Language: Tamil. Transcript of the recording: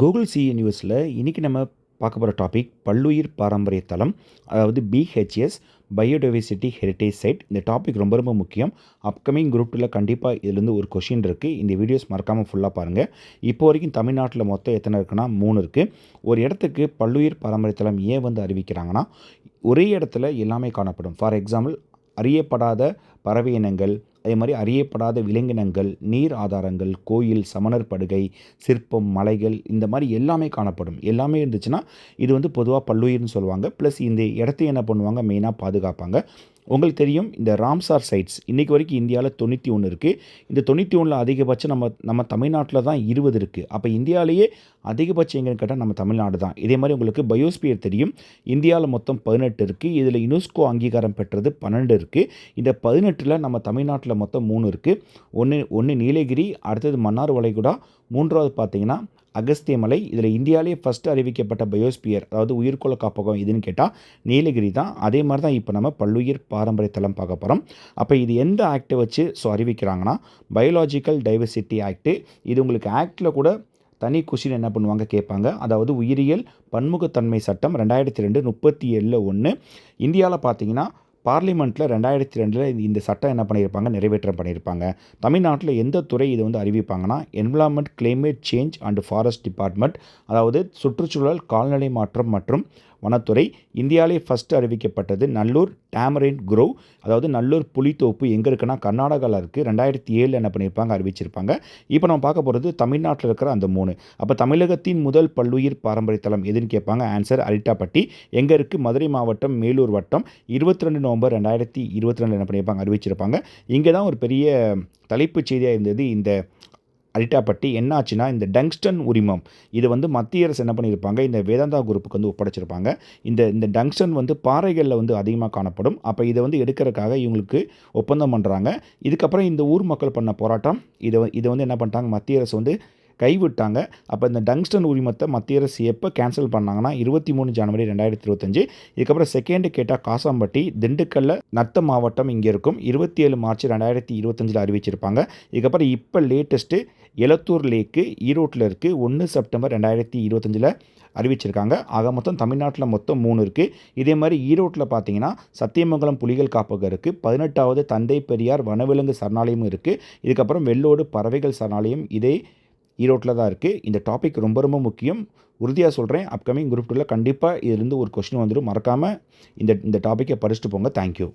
கூகுள் சிஇ நியூஸில் இன்றைக்கி நம்ம பார்க்க போகிற டாபிக் பல்லுயிர் பாரம்பரிய தளம் அதாவது பிஹெச்எஸ் பயோடைவர்சிட்டி ஹெரிட்டேஜ் சைட் இந்த டாபிக் ரொம்ப ரொம்ப முக்கியம். அப்கமிங் குரூப் டூவில் கண்டிப்பாக இதுலேருந்து ஒரு கொஷின் இருக்குது இந்த வீடியோஸ் மறக்காமல் ஃபுல்லாக பாருங்கள் இப்போ வரைக்கும் தமிழ்நாட்டில் மொத்தம் எத்தனை இருக்குன்னா மூணு இருக்குது ஒரு இடத்துக்கு பல்லுயிர் பாரம்பரிய தளம் ஏன் வந்து அறிவிக்கிறாங்கன்னா ஒரே இடத்துல எல்லாமே காணப்படும். ஃபார் எக்ஸாம்பிள் அறியப்படாத பறவை இனங்கள் அதே மாதிரி அறியப்படாத விலங்கினங்கள் நீர் ஆதாரங்கள் கோயில் சமணர் படுகை சிற்பம் மலைகள் இந்த மாதிரி எல்லாமே காணப்படும். எல்லாமே இருந்துச்சுன்னா இது வந்து பொதுவாக பல்லுயிர்னு சொல்லுவாங்க. ப்ளஸ் இந்த இடத்தையும் என்ன பண்ணுவாங்க? மெயினாக பாதுகாப்பாங்க. உங்களுக்கு தெரியும் இந்த ராம்சார் சைட்ஸ் இன்றைக்கி வரைக்கும் இந்தியாவில் தொண்ணூற்றி ஒன்று இருக்குது இந்த தொண்ணூற்றி ஒன்றில் அதிகபட்சம் நம்ம நம்ம தமிழ்நாட்டில் தான் இருபது இருக்குது அப்போ இந்தியாவிலேயே அதிகபட்சம் எங்கன்னு கேட்டால் நம்ம தமிழ்நாடு தான். இதே மாதிரி உங்களுக்கு பயோஸ்பியர் தெரியும். இந்தியாவில் மொத்தம் பதினெட்டு இருக்குது இதில் யுனெஸ்கோ அங்கீகாரம் பெற்றது பன்னெண்டு இருக்குது இந்த பதினெட்டில் நம்ம தமிழ்நாட்டில் மொத்தம் மூணு இருக்குது ஒன்று ஒன்று நீலகிரி அடுத்தது மன்னார் வளைகுடா. மூன்றாவது பார்த்தீங்கன்னா அகஸ்திய மலை இதில் இந்தியாவிலேயே ஃபஸ்ட்டு அறிவிக்கப்பட்ட பயோஸ்பியர் அதாவது உயிர்கோள காப்பகம் இதுன்னு கேட்டால் நீலகிரி தான். அதே மாதிரி தான் இப்போ நம்ம பல்லுயிர் பாரம்பரிய தளம் பார்க்க போகிறோம் அப்போ இது எந்த ஆக்டை வச்சு ஸோ அறிவிக்கிறாங்கன்னா பயோலாஜிக்கல் டைவர்சிட்டி ஆக்ட்டு இது உங்களுக்கு ஆக்டில் கூட தனி கொஷின் என்ன பண்ணுவாங்க கேட்பாங்க. அதாவது உயிரியல் பன்முகத்தன்மை சட்டம் ரெண்டாயிரத்தி ரெண்டு முப்பத்தி ஏழில் ஒன்று இந்தியாவில் பார்த்தீங்கன்னா பார்லிமெண்ட்டில் ரெண்டாயிரத்தி ரெண்டில் இந்த சட்டம் என்ன பண்ணியிருப்பாங்க? நிறைவேற்றம் பண்ணியிருப்பாங்க. தமிழ்நாட்டில் எந்த துறை இது வந்து அறிவிப்பாங்கன்னா environment climate change and forest department அதாவது சுற்றுச்சூழல் கால்நிலை மாற்றம் மற்றும் வனத்துறை இந்தியாவிலே ஃபஸ்ட் அறிவிக்கப்பட்டது நல்லூர் டேமரின் குரோவ் அதாவது நல்லூர் புலித்தோப்பு எங்கே இருக்குன்னா கர்நாடகாவில் இருக்குது ரெண்டாயிரத்தி ஏழில் என்ன பண்ணியிருப்பாங்க அறிவிச்சிருப்பாங்க. இப்போ நம்ம பார்க்க போகிறது தமிழ்நாட்டில் இருக்கிற அந்த மூணு. அப்போ தமிழகத்தின் முதல் பல்லுயிர் பாரம்பரிய தளம் எதுன்னு கேட்பாங்க? ஆன்சர் அரிட்டாப்பட்டி. எங்கே இருக்குது மதுரை மாவட்டம் மேலூர் வட்டம். இருபத்தி ரெண்டு நவம்பர் ரெண்டாயிரத்தி இருபத்தி ரெண்டு என்ன பண்ணியிருப்பாங்க அறிவிச்சிருப்பாங்க. இங்கே தான் ஒரு பெரிய தலைப்புச் செய்தியாக இருந்தது இந்த அரிட்டாப்பட்டி என்னாச்சுன்னா இந்த டங்ஸ்டன் உரிமம். இது வந்து மத்திய அரசு என்ன பண்ணியிருப்பாங்க? இந்த வேதாந்தா குரூப்புக்கு வந்து ஒப்படைச்சிருப்பாங்க. இந்த இந்த டங்ஸ்டன் வந்து பாறைகளில் வந்து அதிகமாக காணப்படும். அப்போ இதை வந்து எடுக்கிறதுக்காக இவங்களுக்கு ஒப்பந்தம் பண்ணுறாங்க இதுக்கப்புறம் இந்த ஊர் மக்கள் பண்ண போராட்டம் இதை இதை வந்து என்ன பண்ணிட்டாங்க? மத்திய அரசு வந்து கைவிட்டாங்க. அப்போ இந்த டங்ஸ்டன் உரிமத்தை மத்திய அரசு எப்போ கேன்சல் பண்ணாங்கன்னா இருபத்தி மூணு ஜனவரி ரெண்டாயிரத்தி இருபத்தஞ்சு இதுக்கப்புறம் செகண்டு கேட்டால் காசாம்பட்டி திண்டுக்கல்ல நத்த மாவட்டம் இங்கே இருக்கும். இருபத்தி ஏழு மார்ச் ரெண்டாயிரத்தி இருபத்தஞ்சில் அறிவிச்சிருப்பாங்க. இதுக்கப்புறம் இப்போ லேட்டஸ்ட்டு எலத்தூர் லேக்கு ஈரோட்டில் இருக்குது ஒன்று செப்டம்பர் ரெண்டாயிரத்தி இருபத்தஞ்சில் அறிவிச்சிருக்காங்க. ஆக மொத்தம் தமிழ்நாட்டில் மொத்தம் மூணு இருக்குது இதே மாதிரி ஈரோட்டில் பார்த்தீங்கன்னா சத்தியமங்கலம் புலிகள் காப்பகம் இருக்குது பதினெட்டாவது தந்தை பெரியார் வனவிலங்கு சரணாலயமும் இருக்குது இதுக்கப்புறம் வெள்ளோடு பறவைகள் சரணாலயம் இதே ஈரோட்டில் தான் இருக்குது இந்த டாபிக் ரொம்ப ரொம்ப முக்கியம். உறுதியாக சொல்கிறேன் அப்கமிங் குரூப் டூவில் கண்டிப்பாக இதுலேருந்து ஒரு கொஸ்டின் வந்துடும் மறக்காமல் இந்த இந்த டாப்பிக்கை படிச்சுட்டு போங்க. தேங்க்யூ